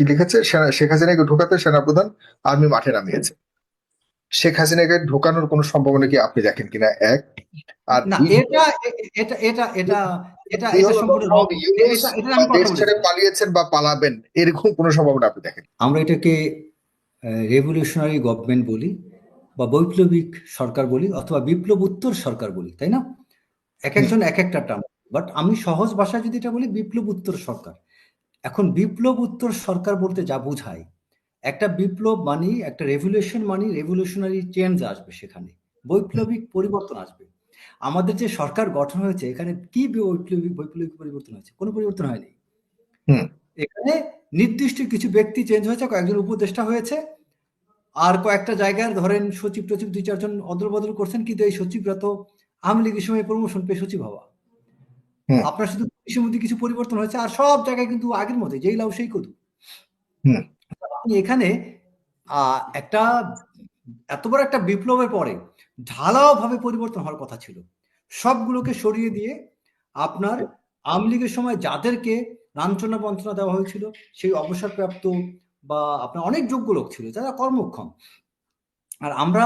কি লিখেছে? শেখ হাসিনাকে ঢোকাতে সেনাপ্রধান আর্মি মাঠে নামিয়েছে। শেখ হাসিনাকে ঢোকানোর কোনো সম্ভাবনা কি আপনি দেখেন কিনা? এক। আর না এটা এটা এটা এটা এটা দুই এটা হলো সম্পূর্ণ ডক্টর wrong। মোহাম্মদ ইউনূস এটা- এটা বা আমি কথা দেশ ছেড়ে পালিয়েছেন বা পালাবেন এরকম কোনো সম্ভাবনা আপনি দেখেন? আমরা এটাকে রেভলিউশনারি গভর্নমেন্ট বলি বা বৈপ্লবিক সরকার বলি অথবা বিপ্লব উত্তর সরকার বলি তাই না? এক একজন এক একটা টার্ম বাট আমি সহজ ভাষায় যদি এটা বলি বিপ্লব উত্তর সরকার। এখন বিপ্লব উত্তর সরকার বলতে যা বোঝায় একটা বিপ্লব মানি একটা রেভলিউশন মানি রেভলিউশনারি চেঞ্জ আসবে সেখানে বৈপ্লবিক পরিবর্তন আসবে। আমাদের যে সরকার গঠন হয়েছে এখানে কি বৈপ্লবিক বৈপ্লবিক পরিবর্তন হয়েছে? কোনো পরিবর্তন হয়নি। এখানে নির্দিষ্ট কিছু ব্যক্তি চেঞ্জ হয়েছে কয়েকজন উপদেষ্টা হয়েছে আর কয়েকটা জায়গায় ধরেন সচিব টচিব দুই চারজন অদল বদল করছেন কিন্তু এই সচিবরা তো আওয়ামী লীগের সময় প্রমোশন পেয়ে সচিব হওয়া। আপনার শুধু পুলিশের মধ্যে কিছু পরিবর্তন হয়েছে আর সব জায়গায় কিন্তু আগের মধ্যে যেই লাউ সেই কদু। আপনি এখানে একটা এত বড় একটা বিপ্লবের পরে ঢালাও ভাবে পরিবর্তন হওয়ার কথা ছিল। সবগুলোকে সরিয়ে দিয়ে আপনার আওয়ামী লীগের সময় যাদেরকে লাঞ্ছনা বঞ্চনা দেওয়া হয়েছিল সেই অবসরপ্রাপ্ত বা আপনার অনেক যোগ্য লোক ছিল যারা কর্মক্ষম। আর আমরা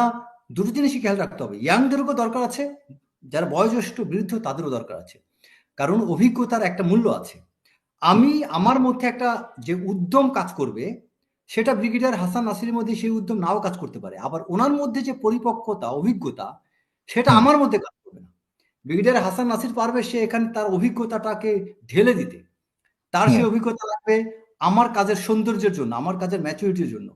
দুটো জিনিসই খেয়াল রাখতে হবে ইয়াংদেরও দরকার আছে যারা বয়োজ্যেষ্ঠ বৃদ্ধ তাদেরও দরকার আছে। কারণ অভিজ্ঞতার একটা মূল্য আছে। আমি আমার মধ্যে একটা যে উদ্যম কাজ করবে সেটা ব্রিগেডিয়ার হাসান নাসিরের মধ্যে সেই উদ্যম নাও কাজ করতে পারে। আবার ওনার মধ্যে যে পরিপক্কতা অভিজ্ঞতা সেটা আমার মধ্যে কাজ করবে না। ব্রিগেডিয়ার হাসান নাসির পারবে সে এখানে তার অভিজ্ঞতাটাকে ঢেলে দিতে। তার সেই অভিজ্ঞতা লাগবে আমার কাজের সৌন্দর্যের জন্য আমার কাজের ম্যাচুরিটির জন্য।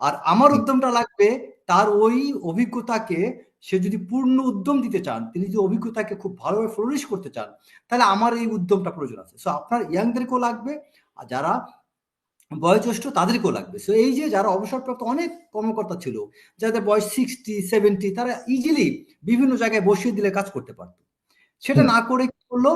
আর আমার উদ্যমটা লাগবে তার ওই অভিজ্ঞতাকে সে যদি পূর্ণ উদ্যম দিতে চান, তিনি যদি অভিজ্ঞতাকে খুব ভালোভাবে ফ্লোরিশ করতে চান, তাহলে আমার এই উদ্যমটা প্রয়োজন আছে। সো আপনার ইয়াংদেরকেও লাগবে, আর যারা বয়োজ্যেষ্ঠ তাদেরকেও লাগবে। সো এই যে যারা অবসরপ্রাপ্ত অনেক কর্মকর্তা ছিল, যাদের বয়স সিক্সটি সেভেন্টি তারা ইজিলি বিভিন্ন জায়গায় বসিয়ে দিলে কাজ করতে পারতো। সেটা না করে কি করল?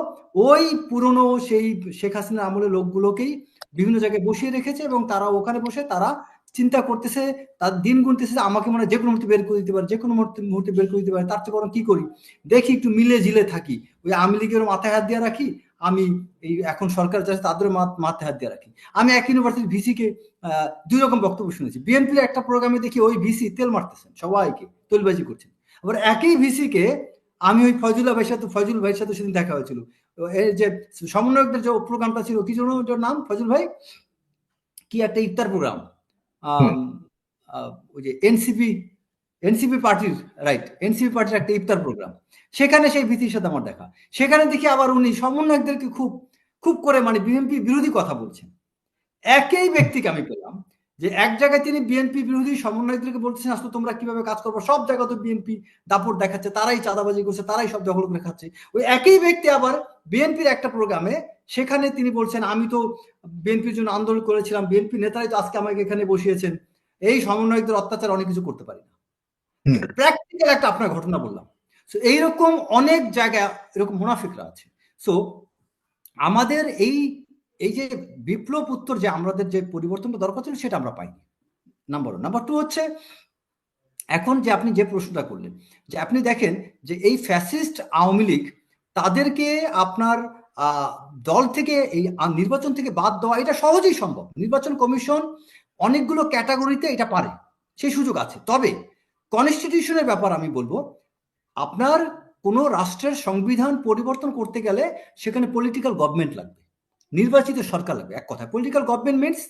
ওই পুরনো সেই শেখ হাসিনার আমলের লোকগুলোকেই বিভিন্ন জায়গায় বসিয়ে রেখেছে এবং তারা ওখানে বসে তারা চিন্তা করতেছে, তার দিন গুনতেছে, আমাকে মনে হয় যে কোনো মুহূর্তে বের করে দিতে পারে, যে কোনো মুহূর্তে মুহূর্তে বের করে দিতে পারে, তার চেয়ে বরং কি করি? দেখি একটু মিলে জিলে থাকি। ওই আওয়ামী লীগের মাথায় হাত দিয়ে রাখি, আমি এই এখন সরকার যাচ্ছে তাদের মাথ- মাথায় হাত দিয়ে রাখি। আমি এক ইউনিভার্সিটি ভিসিকে দুই রকম বক্তব্য শুনেছি। বিএনপির একটা প্রোগ্রামে দেখি ওই ভিসি তেল মারতেছেন, সবাইকে, তেলবাজি করছেন। আবার একই ভিসিকে আমি ওই ফয়জুল্লাহ ভাইয়ের সাথে, ফয়জুল ভাইয়ের সাথে সেদিন দেখা হয়েছিল। এই যে সমন্বয়কদের যে প্রোগ্রামটা ছিল, কি জন্য নাম? ফয়জুল ভাই? কি একটা ইফতার প্রোগ্রাম। ওই যে এনসিপি এনসিপি পার্টির রাইট এনসিপি পার্টির একটা ইফতার প্রোগ্রাম সেখানে সেই ভীতির সাথে আমার দেখা। সেখানে দেখি আবার উনি সমন্বয়কদেরকে খুব খুব করে মানে বিএনপি বিরোধী কথা বলছেন। একই ব্যক্তিকে আমি পেলাম যে এক জায়গায় তিনি বিএনপি বিরোধী সমন্বয়কদেরকে বলছেন আসলে তোমরা কীভাবে কাজ করব? সব জায়গায় তো বিএনপি দাপট দেখাচ্ছে, তারাই চাঁদাবাজি করছে, তারাই সব দখল করে খাচ্ছে। ওই একই ব্যক্তি আবার বিএনপির একটা প্রোগ্রামে সেখানে তিনি বলছেন আমি তো বিএনপির জন্য আন্দোলন করেছিলাম বিএনপি নেতারাই তো আজকে আমাকে এখানে বসিয়েছেন। এই সমন্বয়কদের অত্যাচার অনেক কিছু করতে পারি না। প্র্যাকটিক্যাল একটা আপনার ঘটনা বললাম। সো এইরকম অনেক জায়গায় এরকম মুনাফিকরা আছে। সো আমাদের এই এই যে বিপ্লব উত্তর যে আমাদের যে পরিবর্তনটা দরকার ছিল সেটা আমরা পাইনি। নাম্বার ওয়ান নাম্বার টু হচ্ছে এখন যে আপনি যে প্রশ্নটা করলেন যে আপনি দেখেন যে এই ফ্যাসিস্ট আওয়ামী লীগ তাদেরকে আপনার দল থেকে এই নির্বাচন থেকে বাদ দেওয়া এটা সহজেই সম্ভব। নির্বাচন কমিশন অনেকগুলো ক্যাটাগরিতে এটা পারে সেই সুযোগ আছে। তবে কনস্টিটিউশনের ব্যাপার আমি বলব, আপনার কোনো রাষ্ট্রের সংবিধান পরিবর্তন করতে গেলে সেখানে পলিটিক্যাল গভর্নমেন্ট লাগবে। নির্বাচিত সরকার লাগবে, এক কথা political government means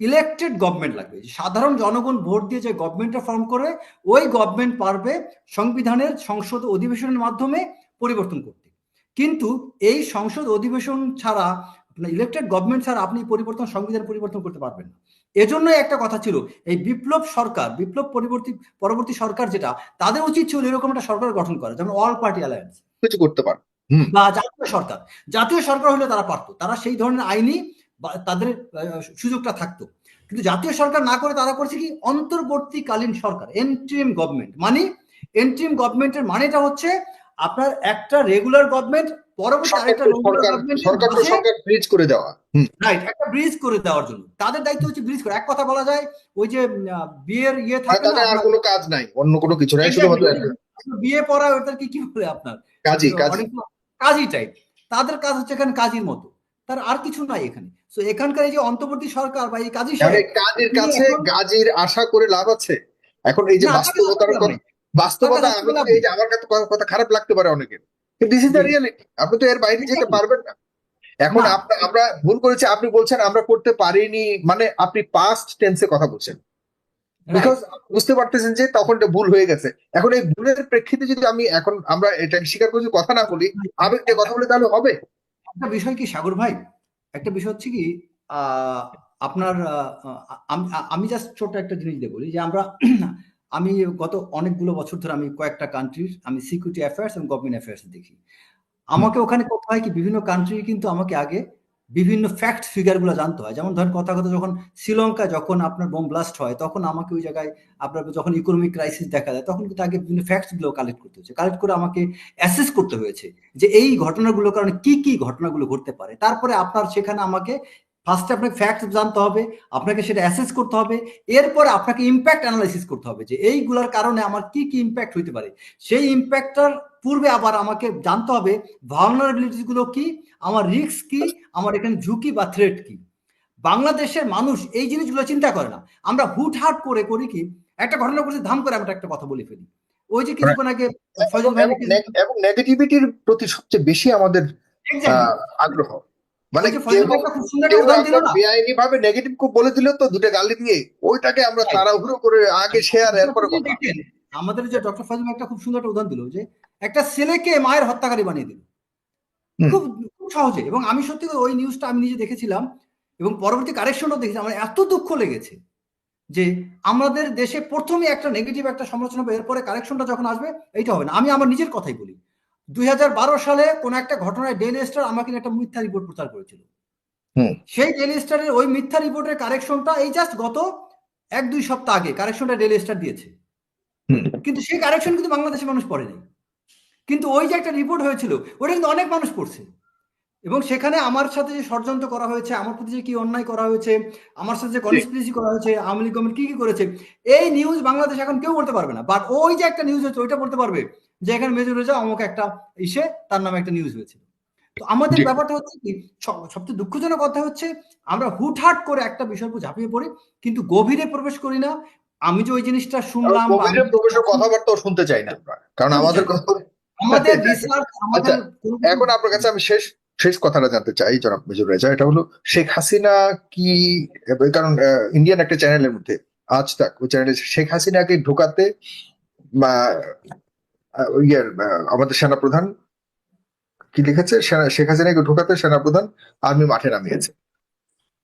elected government লাগবে। সাধারণ জনগণ ভোট দিয়ে যে গভর্নমেন্টটা ফর্ম করে, ওই গভর্নমেন্ট পারবে সংবিধানের সংসদ অধিবেশনের মাধ্যমে পরিবর্তন করতে। কিন্তু এই সংসদ অধিবেশন ছাড়া আপনার ইলেকটেড গভর্নমেন্ট ছাড়া আপনি পরিবর্তন সংবিধান পরিবর্তন করতে পারবেন না। এজন্যই একটা কথা ছিল এই বিপ্লব সরকার বিপ্লব পরবর্তী পরবর্তী সরকার যেটা তাদের উচিত ছিল এরকম একটা সরকার গঠন করা যেমন অল পার্টি অ্যালায়েন্স কিছু করতে পারে। বা জাতীয় সরকার। জাতীয় সরকার হলে তারা পারতো তারা সেই ধরনের আইনি বা তাদের সুযোগটা থাকতো। কিন্তু জাতীয় সরকার না করে তারা করছে কি? অন্তর্বর্তীকালীন সরকার এন্ট্রিম গভর্নমেন্ট মানে এন্ট্রিম গভর্নমেন্টের মানেটা হচ্ছে আপনার একটা রেগুলার গভর্নমেন্ট পরবর্তী আরেকটা সরকার সরকার সরকার তো সরকার ব্রিজ করে দেওয়া। রাইট একটা ব্রিজ করে দেওয়ার জন্য। তাদের দায়িত্ব হচ্ছে ব্রিজ করে। এক কথা বলা যায় ওই যে বিয়ের ইয়ে থাকে না আর কোনো কাজ নাই অন্য কোনো কিছু নাই শুধুমাত্র বিয়ে পড়া ওটাকে কি বলে আপনার? কাজই কাজ। কাজী টাইপ তাদের কাজ হচ্ছে এখানে কাজীর মতো। তার আর কিছু নাই এখানে। তো এখানকার এই যে অন্তর্বর্তী সরকার বা এই কাজী মানে কাজের কাছে গাজীর আশা করে লাভ আছে। এখন এই যে বাস্তবতার কথা। বাস্তবতা আমি এই যে আমার কাছে কথা- খারাপ লাগতে পারে অনেকের। দিস ইজ দ্য রিয়ালিটি আপনি তো এর বাইরে যেতে পারবেন না। এখন। আমরা ভুল করেছি আপনি বলছেন আমরা করতে পারিনি মানে আপনি পাস্ট টেন্সে কথা বলছেন। বিকজ বুঝতে পারতেছেন যে তখন এটা ভুল হয়ে গেছে। এখন এই ভুলের প্রেক্ষিতে যদি আমি এখন আমরা এটা স্বীকার করছি কথা না বলি আবেগ দিয়ে কথা বলে তাহলে হবে? একটা বিষয় কি সাগর ভাই? একটা বিষয় হচ্ছে কি আহ, আপনার আমি জাস্ট ছোট একটা জিনিস দিয়ে বলি যে আমরা আমি গত অনেকগুলো বছর ধরে আমি কয়েকটা কান্ট্রির আমি সিকিউরিটি অ্যাফেয়ার্স এবং গভর্নমেন্ট অ্যাফেয়ার্স দেখি। আমাকে ওখানে করতে হয় কি বিভিন্ন কান্ট্রি কিন্তু আমাকে আগে বিভিন্ন ফ্যাক্ট ফিগারগুলো জানতে হয়। যেমন ধরেন কথা কথা যখন শ্রীলঙ্কা যখন আপনার বোম ব্লাস্ট হয় তখন আমাকে ওই জায়গায় আপনার যখন ইকোনমিক ক্রাইসিস দেখা যায় তখন কিন্তু আগে বিভিন্ন ফ্যাক্টসগুলো কালেক্ট করতে হচ্ছে কালেক্ট করে আমাকে অ্যাসেস করতে হয়েছে যে এই ঘটনাগুলোর কারণে কি কি ঘটনাগুলো ঘটতে পারে। তারপরে আপনার সেখানে আমাকে ফার্স্টে আপনাকে ফ্যাক্ট জানতে হবে আপনাকে সেটা অ্যাসেস করতে হবে এরপরে আপনাকে ইম্প্যাক্ট অ্যানালাইসিস করতে হবে যে এইগুলোর কারণে আমার কি কি ইম্প্যাক্ট হইতে পারে। সেই ইম্প্যাক্টটার পূর্বে আবার আমাকে জানতে হবে ভালনারেবিলিটিসগুলো কি আমার রিস্ক কি আমার এখানে ঝুঁকি বা থ্রেট কি। বাংলাদেশের মানুষ এই জিনিসগুলো চিন্তা করে না। আমরা হুট হুটহাট করে করি কি একটা ঘটনা করছে ধাম করে আমরা একটা কথা বলে ফেলি। ওই যে কিছুক্ষণ আগে এবং নেগেটিভিটির প্রতি সবচেয়ে বেশি আমাদের আগ্রহ। মানে বেআইনি ভাবে নেগেটিভ খুব বলে দিল তো দুটো গালি দিয়ে। ওইটাকে আমরা তাড়াহুড়ো করে আগে শেয়ার এরপরে আমাদের যে ডক্টর ফাজিল একটা খুব সুন্দর একটা উদাহরণ দিল যে একটা ছেলেকে মায়ের হত্যাকারী বানিয়ে দিল। খুব খুব সহজে। এবং আমি সত্যি ওই নিউজটা আমি নিজে দেখেছিলাম এবং পরবর্তী কারেকশনও দেখেছি আমার এত দুঃখ লেগেছে যে আমাদের দেশে প্রথমে একটা নেগেটিভ একটা সমালোচনা হবে এরপরে কারেকশনটা যখন আসবে এইটা হবে না। আমি আমার নিজের কথাই বলি। দুই হাজার বারো সালে কোন একটা ঘটনায় ডেইলি স্টার আমাকে একটা মিথ্যা রিপোর্ট প্রচার করেছিল। সেই ডেইলি স্টারের ওই মিথ্যা রিপোর্টের কারেকশনটা এই জাস্ট গত এক দুই সপ্তাহ আগে কারেকশনটা ডেইলি স্টার দিয়েছে। কিন্তু সেই কারেকশন কিন্তু বাংলাদেশের মানুষ পড়েনি। কিন্তু ওই যে একটা রিপোর্ট হয়েছিল ওটা কিন্তু অনেক মানুষ পড়ছে। এবং সেখানে আমার সাথে যে ষড়যন্ত্র করা হয়েছে আমার প্রতি যে কি অন্যায় করা হয়েছে আমার সাথে যে কনস্পিরেসি করা হয়েছে আওয়ামী লীগ গভর্নমেন্ট কি কি করেছে এই নিউজ বাংলাদেশ এখন কেউ বলতে পারবে না। বাট ওই যে একটা নিউজ হয়েছে ওইটা বলতে পারবে যে এখানে মেজর রেজা অমুক একটা ইসে তার নামে একটা নিউজ হয়েছিল। তো আমাদের ব্যাপারটা হচ্ছে কি সবচেয়ে দুঃখজনক কথা হচ্ছে আমরা হুটহাট করে একটা উপর ঝাঁপিয়ে পড়ি কিন্তু গভীরে প্রবেশ করি না। আমি যে ওই জিনিসটা শুনলাম গভীরে প্রবেশের কথাবার্তাও শুনতে চাই না কারণ আমাদের আমাদের রিসার্চ আমাদের এখন আপনার কাছে আমি শেষ শেষ কথাটা জানতে চাই জনাব মেজর রেজা এটা হলো শেখ হাসিনা কি কারণ ইন্ডিয়ান একটা চ্যানেলের মধ্যে আজ তাক ওই চ্যানেলে শেখ হাসিনাকে ঢোকাতে ইয়ের আমাদের সেনাপ্রধান কি লিখেছে? শেখ হাসিনাকে ঢোকাতে সেনাপ্রধান আর্মি মাঠে নামিয়েছে।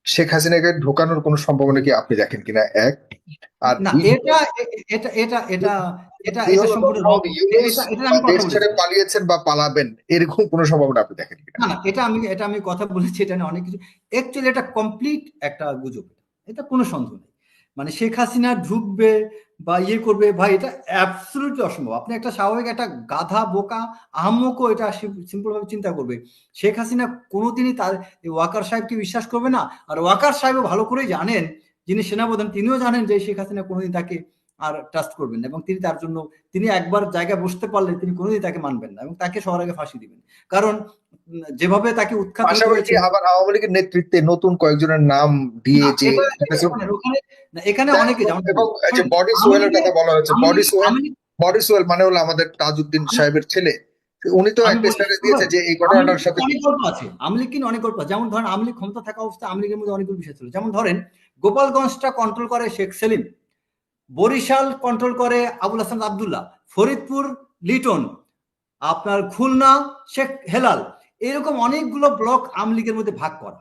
শেখ হাসিনাকে ঢোকানোর কোনো সম্ভাবনা কি আপনি দেখেন কিনা? এক। আর এটা এটা এটা এটা এটা এটা সম্পূর্ণ ডক্টর wrong। ইউনূস এটা- এটা আমি কথা ছেড়ে পালিয়েছেন বা পালাবেন এরকম কোনো সম্ভাবনা আপনি দেখেন কিনা? না না এটা আমি এটা আমি কথা বলেছি এটা নিয়ে অনেক কিছু। অ্যাকচুয়ালি এটা কমপ্লিট একটা গুজব এটা কোনো সন্দেহ নেই। মানে শেখ হাসিনা ঢুকবে বা ইয়ে করবে, ভাই, এটা অ্যাবসলিউটলি অসম্ভব। আপনি একটা স্বাভাবিক, একটা গাধা, বোকা, আহম্মকও এটা সিম্পল ভাবে চিন্তা করবে। শেখ হাসিনা কোনোদিনই তার ওয়াকার সাহেবকে বিশ্বাস করবে না। আর ওয়াকার সাহেবও ভালো করেই জানেন, যিনি সেনাপ্রধান, তিনিও জানেন যে শেখ হাসিনা কোনোদিন তাকে আর ট্রাস্ট করবেন না। এবং তিনি তার জন্য, তিনি একবার জায়গায় বসতে পারলে তিনি কোনোদিন তাকে মানবেন না এবং তাকে সবার আগে ফাঁসি দিবেন। কারণ যেভাবে তাকে উৎখাত পাশাপাশি আবার আওয়ামী লীগের নেতৃত্বে নতুন কয়েকজনের নাম দিয়ে যে এটা- একটা সব- ওখানে- ওখানে না, এখানে অনেকে যেমন বডি সোয়েলের কথা বলা হয়েছে বডি সোয়েল বডি সোয়েল মানে হলো আমাদের তাজউদ্দিন সাহেবের ছেলে। উনি তো একটা স্ট্যাটাস দিয়েছে যে এই ঘটনাটার সাথে অনেক গল্প আছে। আওয়ামী লীগ কিন্তু অনেক গল্প যেমন ধরেন আওয়ামী লীগ ক্ষমতা থাকা অবস্থায় আওয়ামী লীগের মধ্যে অনেকগুলো বিষয় ছিল। যেমন ধরেন গোপালগঞ্জটা কন্ট্রোল করে শেখ সেলিম বরিশাল কন্ট্রোল করে আবুল হাসান আবদুল্লাহ ফরিদপুর লিটন আপনার খুলনা শেখ হেলাল। এরকম অনেকগুলো ব্লক আওয়ামী লীগের মধ্যে ভাগ করা।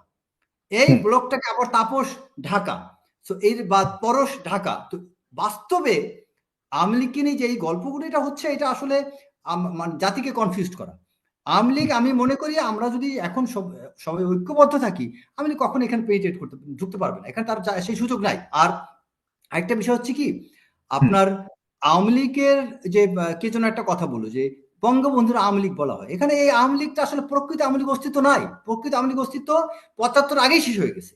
এই। ব্লকটাকে আবার তাপস ঢাকা তো এর বা পরশ ঢাকা তো বাস্তবে আওয়ামী লীগকে নিয়ে যে এই গল্পগুলো এটা হচ্ছে এটা আসলে আম- মানে জাতিকে কনফিউজ করা। আওয়ামী লীগ আমি মনে করি আমরা যদি এখন সব সবাই ঐক্যবদ্ধ থাকি আওয়ামী লীগ কখনো এখানে পেরিটেট করতে ঢুকতে পারবে না। এখানে তার সেই সুযোগ নাই। আর আরেকটা বিষয় হচ্ছে কি আপনার আওয়ামী লীগের যে কে যেন একটা কথা বলো যে বঙ্গবন্ধুর আওয়ামী লীগ বলা হয়। এখানে এই আওয়ামী লীগটা আসলে প্রকৃত আওয়ামী লীগ অস্তিত্ব নাই। প্রকৃত আওয়ামী লীগ অস্তিত্ব পঁচাত্তর আগেই শেষ হয়ে গেছে।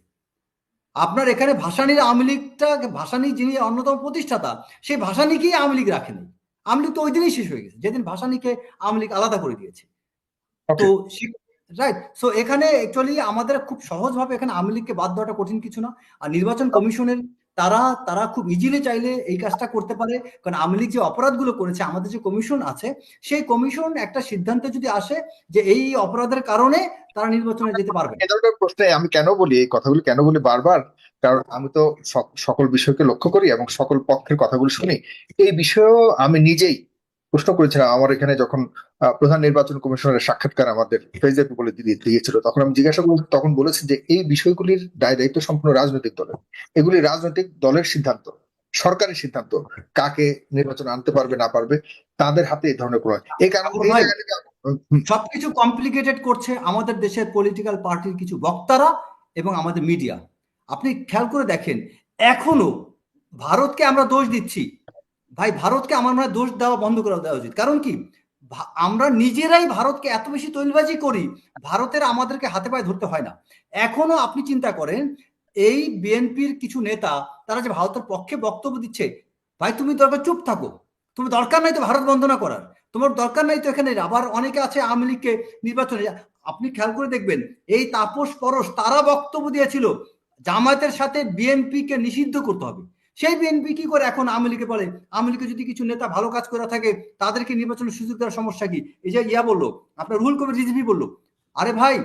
আপনার এখানে ভাসানির আওয়ামী লীগটা ভাসানি যিনি অন্যতম প্রতিষ্ঠাতা সেই ভাসানিকেই আওয়ামী লীগ রাখেনি আওয়ামী লীগ তো ওই দিনই শেষ হয়ে গেছে। যেদিন ভাসানিকে আওয়ামী লীগ আলাদা করে দিয়েছে। তো রাইট সো এখানে অ্যাকচুয়ালি আমাদের খুব সহজভাবে এখানে আওয়ামী লীগকে বাদ দেওয়াটা কঠিন কিছু না। আর নির্বাচন কমিশনের তারা তারা খুব ইজিলি চাইলে এই কাজটা করতে পারে। কারণ আওয়ামী লীগ যে অপরাধগুলো করেছে, আমাদের যে কমিশন আছে, সেই কমিশন একটা সিদ্ধান্তে যদি আসে যে এই অপরাধের কারণে তারা নির্বাচনে যেতে পারবে। প্রশ্নে আমি কেন বলি, এই কথাগুলো কেন বলি বারবার? কারণ আমি তো সক- সকল বিষয়কে লক্ষ্য করি এবং সকল পক্ষের কথাগুলো শুনি। এই বিষয়েও আমি নিজেই প্রশ্ন করেছিলাম আমার এখানে যখন প্রধান নির্বাচন কমিশনের সাক্ষাৎকার আমাদের ফেসবুকে বলে দিয়েছিল তখন আমি জিজ্ঞাসা করি তখন বলেছি যে এই বিষয়গুলির দায় দায়িত্ব সম্পূর্ণ রাজনৈতিক দলের এগুলি রাজনৈতিক দলের সিদ্ধান্ত সরকারের সিদ্ধান্ত কাকে নির্বাচন আনতে পারবে না পারবে তাদের হাতে এই ধরনের কোনো এই কারণে সবকিছু কমপ্লিকেটেড করছে আমাদের দেশের পলিটিক্যাল পার্টির কিছু বক্তারা এবং আমাদের মিডিয়া আপনি খেয়াল করে দেখেন এখনও ভারতকে আমরা দোষ দিচ্ছি। ভাই, ভারতকে আমার মনে দোষ দেওয়া বন্ধ করে দেওয়া উচিত। কারণ কি? আমরা নিজেরাই ভারতকে এত বেশি তৈলবাজি করি, ভারতের আমাদেরকে হাতে পায়ে ধরতে হয় না। এখনও আপনি চিন্তা করেন, এই বিএনপির কিছু নেতা, তারা যে ভারতের পক্ষে বক্তব্য দিচ্ছে, ভাই, তুমি দরকার চুপ থাকো। তুমি দরকার নাই তো ভারত বন্দনা করার। তোমার দরকার নাই তো এখানে আবার অনেকে আছে আওয়ামী লীগকে নির্বাচনে আপনি খেয়াল করে দেখবেন, এই তাপস পরশ তারা বক্তব্য দিয়েছিল, জামায়াতের সাথে বিএনপি কে নিষিদ্ধ করতে হবে। সেই বিএনপি কি করে এখন আওয়ামী লীগে বলে? আওয়ামী লীগে যদি কিছু নেতা ভালো কাজ করে থাকে, তাদেরকে নির্বাচনের সুযোগ দেওয়ার সমস্যা কি? এই যে ইয়া বলল, আপনার রুহুল কবির রিজভি বলল। আরে ভাই,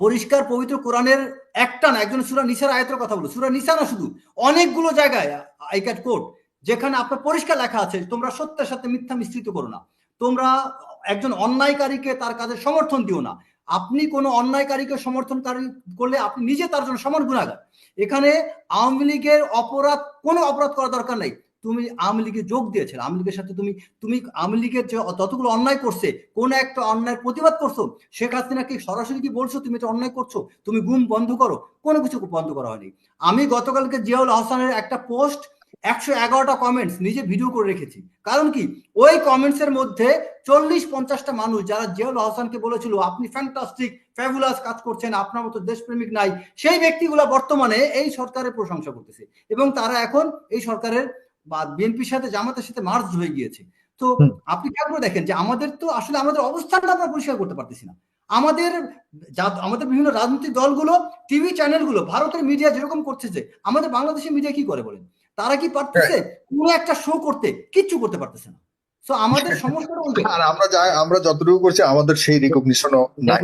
পরিষ্কার পবিত্র কোরআনের একটা না একজন সুরা নিসার আয়াতের কথা বলো। সুরা নিসা না শুধু, অনেকগুলো জায়গায়, আই ক্যাট কোর্ট যেখানে আপনার পরিষ্কার লেখা আছে, তোমরা সত্যের সাথে মিথ্যা মিশ্রিত করো না। তোমরা একজন অন্যায়কারীকে তার কাজে সমর্থন দিও না। আপনি কোনো অন্যায়কারীকে সমর্থন করলে আপনি নিজে তার জন্য সমান গুণাগার। এখানে আওয়ামী লীগের অপরাধ, কোনো অপরাধ করা দরকার নাই। তুমি আওয়ামী লীগে যোগ দিয়েছিল। আওয়ামী লীগের সাথে তুমি তুমি আওয়ামী লীগের যে যতগুলো অন্যায় করছে, কোন একটা অন্যায়ের প্রতিবাদ করছ? শেখ হাসিনাকে সরাসরি কি বলছো, তুমি এটা অন্যায় করছ? তুমি গুম বন্ধ করো? কোনো কিছু বন্ধ করা হয়নি। আমি গতকালকে জিয়াউল হাসানের একটা পোস্ট একশো এগারোটা কমেন্টস নিজে ভিডিও করে রেখেছি। কারণ কি? ওই কমেন্টস এর মধ্যে চল্লিশ পঞ্চাশটা মানুষ যারা জিয়াউল হাসানকে বলেছিল আপনি ফ্যান্টাস্টিক ফ্যাবুলাস কাজ করছেন আপনার মতো দেশপ্রেমিক নাই। সেই ব্যক্তিগুলো বর্তমানে এই সরকারের প্রশংসা করতেছে এবং তারা এখন এই সরকারের বা বিএনপির সাথে জামাতের সাথে মার্চ হয়ে গিয়েছে। তো আপনি খেয়াল করে দেখেন যে আমাদের তো আসলে আমাদের অবস্থানটা আমরা পরিষ্কার করতে পারতেছি না। আমাদের আমাদের বিভিন্ন রাজনৈতিক দলগুলো টিভি চ্যানেলগুলো ভারতের মিডিয়া যেরকম করছে যে আমাদের বাংলাদেশের মিডিয়া কি করে বলেন? তারা কি পারতেছে? কোনো একটা শো করতে কিচ্ছু করতে পারতেছে না। তো আমাদের সমস্যাটা আর আমরা যা আমরা যতটুকু করছি আমাদের সেই রিকগনিশনও নাই।